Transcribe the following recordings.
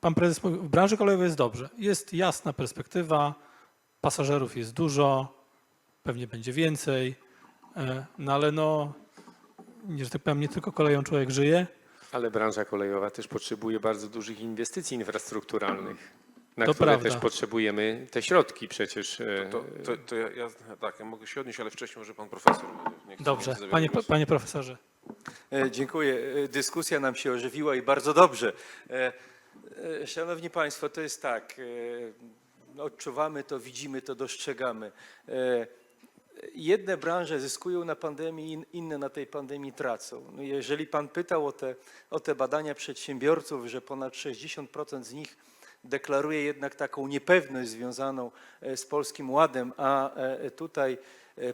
pan prezes mówił, w branży kolejowej jest dobrze. Jest jasna perspektywa, pasażerów jest dużo, pewnie będzie więcej, e, no ale no, nie, że tak powiem, nie tylko koleją człowiek żyje. Ale branża kolejowa też potrzebuje bardzo dużych inwestycji infrastrukturalnych, na To które prawda. też potrzebujemy te środki przecież. e, To, to, to ja, ja, tak, ja mogę się odnieść, ale wcześniej może pan profesor. Dobrze, panie, panie profesorze. E, Dziękuję. Dyskusja nam się ożywiła i bardzo dobrze. E, Szanowni Państwo, to jest tak. e, Odczuwamy to, widzimy to, dostrzegamy. E, Jedne branże zyskują na pandemii, in- inne na tej pandemii tracą. No jeżeli Pan pytał o te, o te badania przedsiębiorców, że ponad 60% z nich deklaruje jednak taką niepewność związaną z Polskim Ładem, a tutaj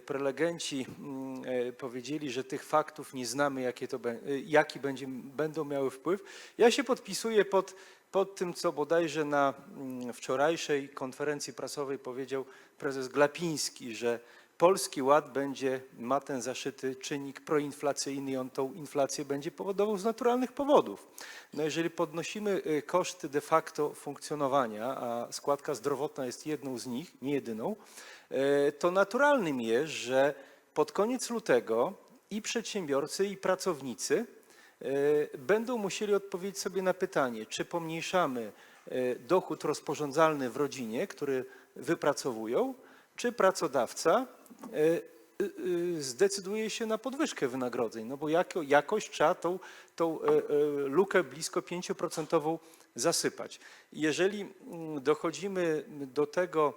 prelegenci mm, powiedzieli, że tych faktów nie znamy, jakie to, jaki będzie, będą miały wpływ. Ja się podpisuję pod, pod tym, co bodajże na mm, wczorajszej konferencji prasowej powiedział prezes Glapiński, że Polski Ład będzie, ma ten zaszyty czynnik proinflacyjny i on tą inflację będzie powodował z naturalnych powodów. No jeżeli podnosimy y, koszty de facto funkcjonowania, a składka zdrowotna jest jedną z nich, nie jedyną, y, to naturalnym jest, że pod koniec lutego i przedsiębiorcy, i pracownicy będą musieli odpowiedzieć sobie na pytanie, czy pomniejszamy y, dochód rozporządzalny w rodzinie, który wypracowują, czy pracodawca y, zdecyduje się na podwyżkę wynagrodzeń, no bo jako, jakoś trzeba tą, tą lukę blisko 5% zasypać. Jeżeli mm, dochodzimy do tego,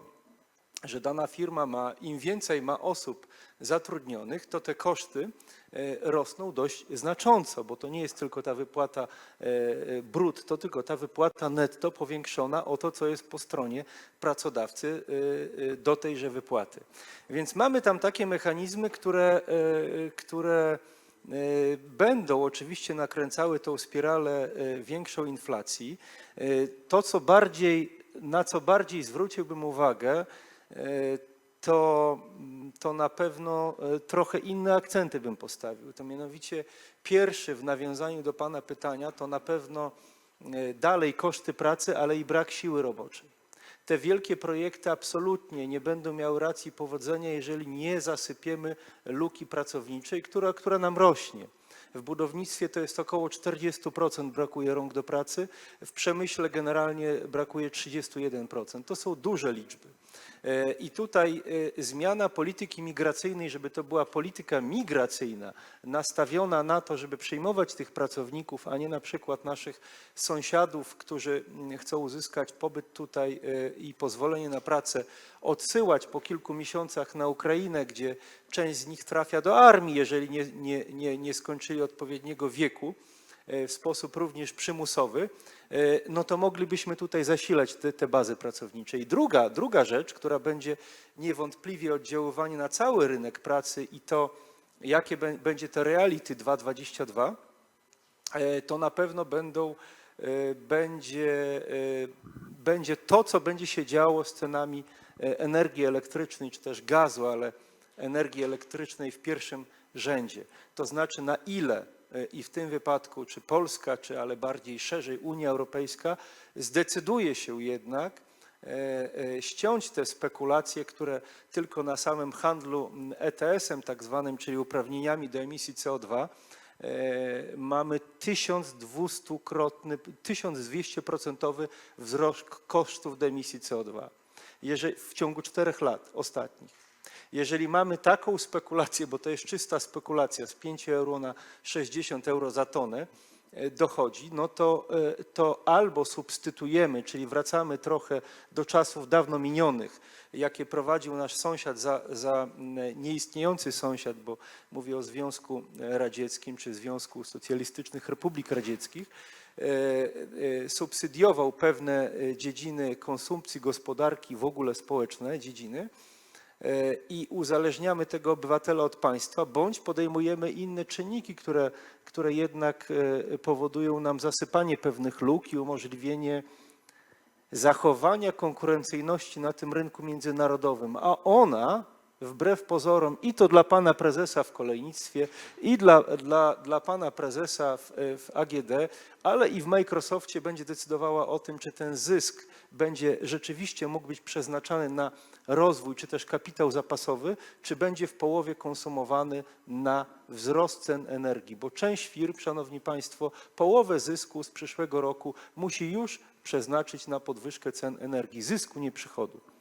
że dana firma ma, im więcej ma osób zatrudnionych, to te koszty e, rosną dość znacząco, bo to nie jest tylko ta wypłata e, e, brutto, tylko ta wypłata netto powiększona o to, co jest po stronie pracodawcy do tejże wypłaty. Więc mamy tam takie mechanizmy, które, które będą oczywiście nakręcały tą spiralę większą inflacji. To, co bardziej, na co bardziej zwróciłbym uwagę, to, to na pewno e, trochę inne akcenty bym postawił. To mianowicie pierwszy w nawiązaniu do Pana pytania to na pewno e, dalej koszty pracy, ale i brak siły roboczej. Te wielkie projekty absolutnie nie będą miały racji powodzenia, jeżeli nie zasypiemy luki pracowniczej, która, która nam rośnie. W budownictwie to jest około 40% brakuje rąk do pracy, w przemyśle generalnie brakuje 31%. To są duże liczby. E, I tutaj e, zmiana polityki migracyjnej, żeby to była polityka migracyjna, nastawiona na to, żeby przyjmować tych pracowników, a nie na przykład naszych sąsiadów, którzy mm, chcą uzyskać pobyt tutaj e, i pozwolenie na pracę, odsyłać po kilku miesiącach na Ukrainę, gdzie część z nich trafia do armii, jeżeli nie, nie, nie, nie skończyli odpowiedniego wieku w sposób również przymusowy, e, no to moglibyśmy tutaj zasilać te, te bazy pracownicze. I druga, druga rzecz, która będzie niewątpliwie oddziaływanie na cały rynek pracy i to, jakie bę- będzie to reality 2.22, e, to na pewno będą, e, będzie, e, będzie to, co będzie się działo z cenami e, energii elektrycznej, czy też gazu, ale energii elektrycznej w pierwszym rzędzie. To znaczy na ile e, i w tym wypadku, czy Polska, czy ale bardziej szerzej Unia Europejska zdecyduje się jednak e, e, ściąć te spekulacje, które tylko na samym handlu ETS-em tak zwanym, czyli uprawnieniami do emisji CO2, e, mamy 1200-krotny, 1200% wzrost kosztów do emisji CO2 jeżeli, w ciągu czterech lat ostatnich. Jeżeli mamy taką spekulację, bo to jest czysta spekulacja, z 5 euro na 60 euro za tonę e, dochodzi, no to, e, to albo substytujemy, czyli wracamy trochę do czasów dawno minionych, jakie prowadził nasz sąsiad za, za nieistniejący sąsiad, bo mówię o Związku Radzieckim czy Związku Socjalistycznych Republik Radzieckich, e, subsydiował pewne dziedziny konsumpcji gospodarki, w ogóle społeczne dziedziny i uzależniamy tego obywatela od państwa, bądź podejmujemy inne czynniki, które, które jednak e, powodują nam zasypanie pewnych luk i umożliwienie zachowania konkurencyjności na tym rynku międzynarodowym, a ona wbrew pozorom i to dla pana prezesa w kolejnictwie, i dla, dla, dla pana prezesa w, w AGD, ale i w Microsoftie będzie decydowała o tym, czy ten zysk będzie rzeczywiście mógł być przeznaczany na rozwój, czy też kapitał zapasowy, czy będzie w połowie konsumowany na wzrost cen energii. Bo część firm, szanowni państwo, połowę zysku z przyszłego roku musi już przeznaczyć na podwyżkę cen energii, zysku, nie przychodu.